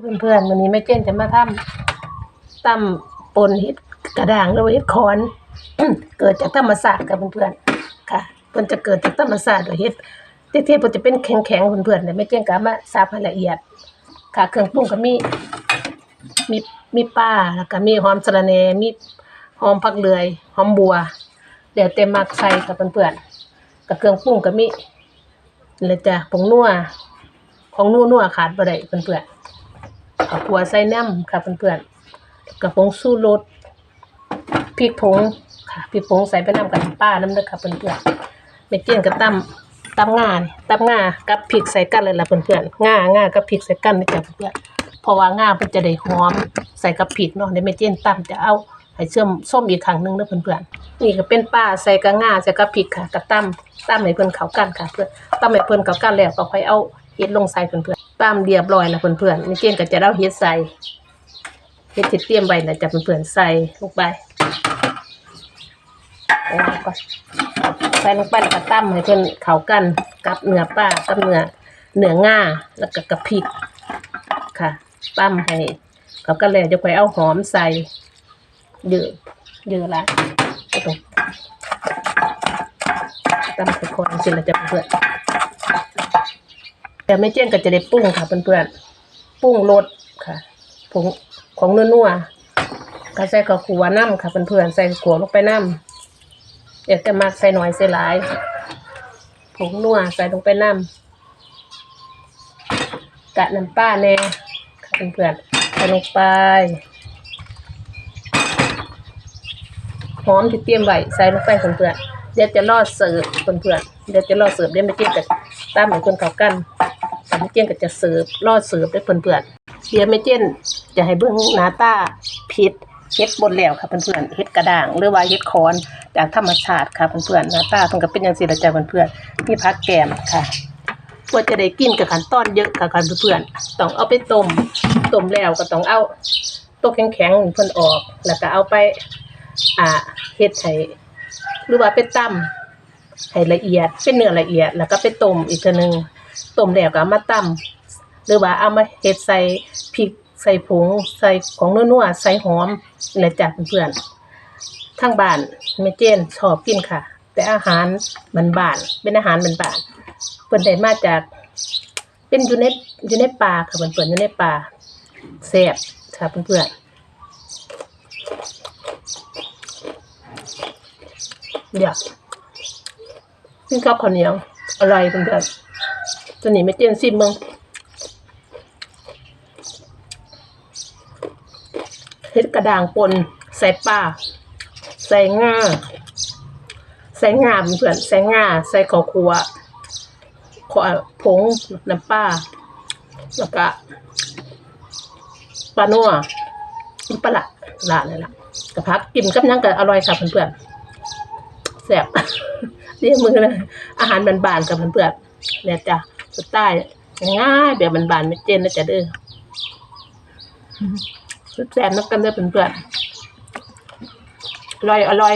เพื่อนๆวันนี้แม่เจนจะมาทำตำปนเห็ดกระด่างหรือว่าเห็ดคอน เกิดจากธรรมศาสตร์กับเพื่อนๆค่ะเพิ่นจะเกิดจากธรรมศาสตร์โดยเห็ดเที่ๆเพิ่นจะเป็นแข็งๆเพื่อนๆแต่แม่เจนก็เอามาสับให้ละเอียด ค่ะ เครื่องปรุงก็มีมีมีป้าแล้วก็มีหอมสะระแหน่มีหอมผักเลือยหอมบัว เดี๋ยวเต็มมักใส่กับเพื่อนๆกับเครื่องปรุงก็มีนี่แหละจ้ะผงนัวของนัวนัวขาดบ่ได้เพื่อนๆ กับหัวใส่น้ำค่ะเพื่อนๆกับผงสู้รสพริกผงค่ะพริกผงใส่ไปน้ำกับป้าน้ำเด้อค่ะเพื่อนๆไม่เกี่ยงกับตำตำงานี่ตำงากับพริกใส่กันเลยล่ะเพื่อนๆงางากับพริกใส่กันนี่จ้ะเพื่อนๆเพราะว่างามันจะได้หอมใส่กับพริกเนาะในไม่เกี่ยงตำจะเอาให้เชื่อมส้มอีกครั้งหนึงเด้อเพื่อนๆนี่ก็เป็นป้าใส่กับง่าใส่กับพริกค่ะกับตำตำให้เพิ่อนเขากันค่ะ เพื่อนตำให้เพิ่อนเขากันแล้วก็ค่อยเอาเห็ดลงใส่เพื่อนๆ ตำเรียบร้อยแล้วเพื่อนๆไม่เกี่ยงก็จะเอาเห็ดใส่เฮ็ดที่เตรียมไว้นะจะเพื่อนๆใส่ลงไปเอาไว้ก่อนใส่ลงไปแล้วก็ตั้มให้เพิ่นเข้ากันกับเนื้อปลากับเนื้อเนื้อง่าแล้วก็กับพริกค่ะตั้มให้เขากันแล้วจะค่อยเอาหอมใส่เยอะเยอะละก็ต้องตั้มไปคนสิละจะเพื่อน แต่ไม่เจี้ยนก็จะได้ปรุงค่ะเพื่อนๆปรุงรสค่ะผงของนัวๆก็ใส่ข้าวขัวน้ำค่ะเพื่อนๆใส่ขัวลงไปน้ำเดี๋ยวจะมักใส่หน่อยใส่หลายผงนัวใส่ลงไปน้ำกะน้ำป้าแน่ค่ะเพื่อนๆใส่ลงไปหอมที่เตรียมไว้ใส่ลงไปเพื่อนๆเดี๋ยวจะรอดเสิร์ฟเพื่อนๆเดี๋ยวจะรอดเสิร์ฟเดี๋ยวไม่เกี่ยงกับตามเหมือนคนเขากัน แต่ไม่เกี่ยงกับจะเสิร์ฟรอดเสิร์ฟได้เพื่อนๆเดี๋ยวแม่เจนจะให้เบิ่งหน้าตาพิษเฮ็ดบนแล้วค่ะเพื่อนๆเฮ็ดกระด่างหรือว่าเฮ็ดคอนจากธรรมชาติค่ะเพื่อนๆหน้าตาเพิ่นก็เป็นจังซี่ล่ะจ้ะเพื่อนๆมีผักแกมค่ะกว่าจะได้กินกับขันต้อนเยอะค่ะค่ะเพื่อนๆต้องเอาไปต้มต้มแล้วก็ต้องเอาตัวแข็งๆนี่เพิ่นออก แล้วก็เอาไปอ่าเฮ็ดให้หรือว่าไปตำให้ละเอียดเป็นเนื้อละเอียดแล้วก็ไปต้มอีกทื่อนึง ต้มแล้วก็มาตำหรือว่าเอามาเฮ็ดใส่พริกใส่ผงใส่ของนัวๆใส่หอมนี่แหละจ้ะเพื่อนๆทางบ้านแม่เจนชอบกินค่ะ แต่อาหารมันบ้านเป็นอาหารมันบ้านเพิ่นได้มาจากเป็นอยู่ในอยู่ในป่าค่ะเพื่อนๆอยู่ในป่าแซ่บค่ะเพื่อนๆเดี๋ยวกินข้าวข้าวเหนียวอร่อยเพื่อนๆ ตัวนี้แม่เจนซิมังเฮ็ดกระด่างปนใส่ปลาใส่ง่าใส่งาเพื่อนใส่งาใส่ข้าวคั่วขอผงน้ำปลาแล้วก็ปลานัวปลาละละเลยล่ะกระพักกินกับยังก็อร่อยค่ะเพื่อนๆแซ่บเรียกมือนะอาหารบานๆกับเพื่อนๆเนี่ยจ้ะ สไตล์ง่ายๆแบบบานๆไม่เจนนะจ๊ะเด้อแซ่บนักกันเด้อเพื่อนๆอร่อยอร่อย